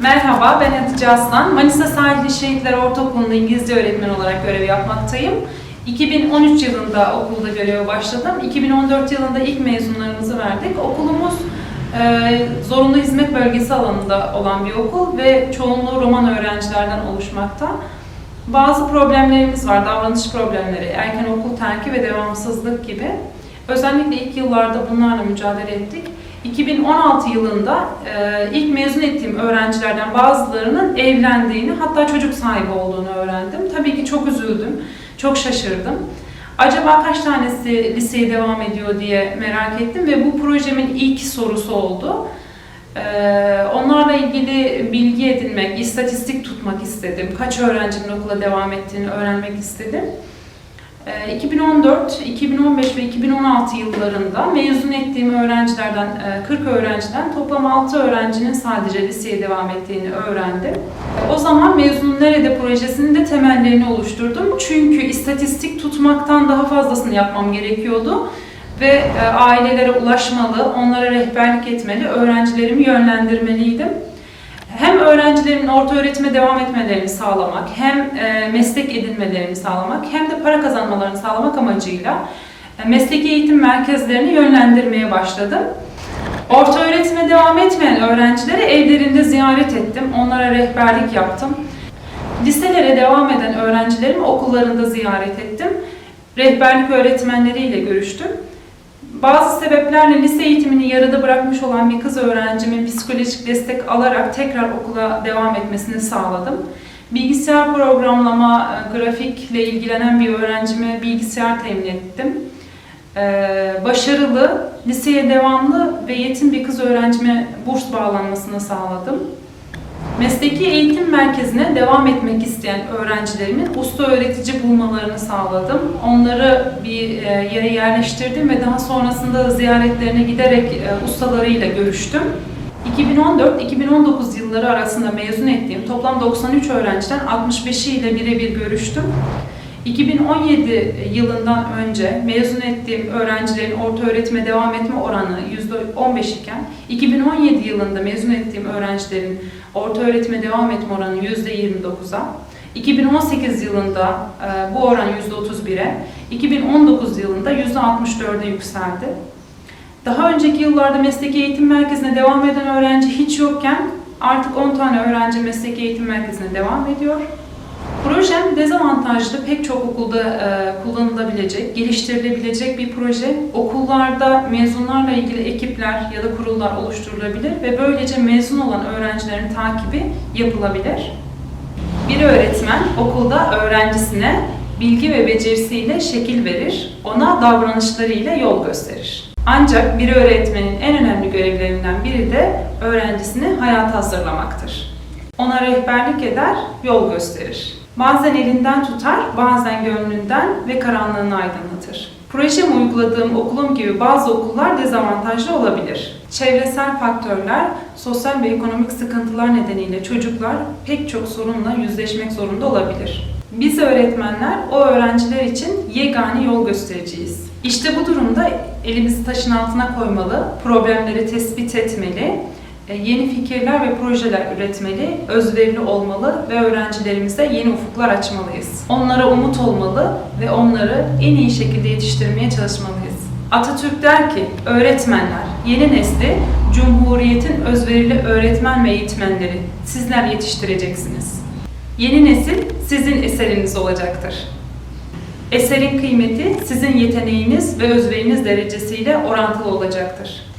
Merhaba, ben Hatice Aslan. Manisa Sahilli Şehitler Ortaokulu'nda İngilizce öğretmen olarak görev yapmaktayım. 2013 yılında okulda göreve başladım. 2014 yılında ilk mezunlarımızı verdik. Okulumuz e, zorunlu hizmet bölgesi alanında olan bir okul ve çoğunluğu roman öğrencilerden oluşmakta. Bazı problemlerimiz var, davranış problemleri, erken okul terki ve devamsızlık gibi. Özellikle ilk yıllarda bunlarla mücadele ettik. 2016 yılında e, ilk mezun ettiğim öğrencilerden bazılarının evlendiğini hatta çocuk sahibi olduğunu öğrendim. Tabii ki çok üzüldüm, çok şaşırdım. Acaba kaç tanesi liseye devam ediyor diye merak ettim ve bu projemin ilk sorusu oldu. E, onlarla ilgili bilgi edinmek, istatistik tutmak istedim. Kaç öğrencinin okula devam ettiğini öğrenmek istedim. Ee, 2014, 2015 ve 2016 yıllarında mezun ettiğim öğrencilerden, e, 40 öğrenciden toplam 6 öğrencinin sadece liseye devam ettiğini öğrendim. O zaman Mezunun Nerede projesinin de temellerini oluşturdum. Çünkü istatistik tutmaktan daha fazlasını yapmam gerekiyordu ve e, ailelere ulaşmalı, onlara rehberlik etmeli, öğrencilerimi yönlendirmeliydim hem öğrencilerimin orta öğretime devam etmelerini sağlamak, hem e, meslek edinmelerini sağlamak, hem de para kazanmalarını sağlamak amacıyla e, mesleki eğitim merkezlerini yönlendirmeye başladım. Orta öğretime devam etmeyen öğrencileri evlerinde ziyaret ettim, onlara rehberlik yaptım. Liselere devam eden öğrencilerimi okullarında ziyaret ettim. Rehberlik öğretmenleriyle görüştüm. Bazı sebeplerle lise eğitimini yarıda bırakmış olan bir kız öğrencimin psikolojik destek alarak tekrar okula devam etmesini sağladım. Bilgisayar programlama, e, grafikle ilgilenen bir öğrencime bilgisayar temin ettim. Ee, başarılı, liseye devamlı ve yetim bir kız öğrencime burs bağlanmasını sağladım. Mesleki eğitim merkezine devam etmek isteyen öğrencilerimin usta öğretici bulmalarını sağladım. Onları bir e, yere yerleştirdim ve daha sonrasında ziyaretlerine giderek e, ustalarıyla görüştüm. 2014-2019 yılları arasında mezun ettiğim toplam 93 öğrenciden 65'i ile birebir görüştüm. 2017 yılından önce mezun ettiğim öğrencilerin orta öğretime devam etme oranı %15 iken 2017 yılında mezun ettiğim öğrencilerin orta öğretime devam etme oranı %29'a, 2018 yılında e, bu oran %31'e, 2019 yılında %64'e yükseldi. Daha önceki yıllarda mesleki eğitim merkezine devam eden öğrenci hiç yokken artık 10 tane öğrenci mesleki eğitim merkezine devam ediyor. Projem dezavantajlı pek çok okulda e, kullanılabilecek, geliştirilebilecek bir proje. Okullarda mezunlarla ilgili ekipler ya da kurullar oluşturulabilir ve böylece mezun olan öğrencilerin takibi yapılabilir. Bir öğretmen okulda öğrencisine bilgi ve becerisiyle şekil verir, ona davranışlarıyla yol gösterir. Ancak bir öğretmenin en önemli görevlerinden biri de öğrencisini hayata hazırlamaktır. Ona rehberlik eder, yol gösterir. Bazen elinden tutar, bazen gönlünden ve karanlığını aydınlatır. Projemi uyguladığım okulum gibi bazı okullar dezavantajlı olabilir. Çevresel faktörler, sosyal ve ekonomik sıkıntılar nedeniyle çocuklar pek çok sorunla yüzleşmek zorunda olabilir. Biz öğretmenler o öğrenciler için yegane yol göstericiyiz. İşte bu durumda elimizi taşın altına koymalı, problemleri tespit etmeli, yeni fikirler ve projeler üretmeli, özverili olmalı ve öğrencilerimize yeni ufuklar açmalıyız. Onlara umut olmalı ve onları en iyi şekilde yetiştirmeye çalışmalıyız. Atatürk der ki, öğretmenler, yeni nesli Cumhuriyet'in özverili öğretmen ve eğitmenleri sizler yetiştireceksiniz. Yeni nesil sizin eseriniz olacaktır. Eserin kıymeti sizin yeteneğiniz ve özveriniz derecesiyle orantılı olacaktır.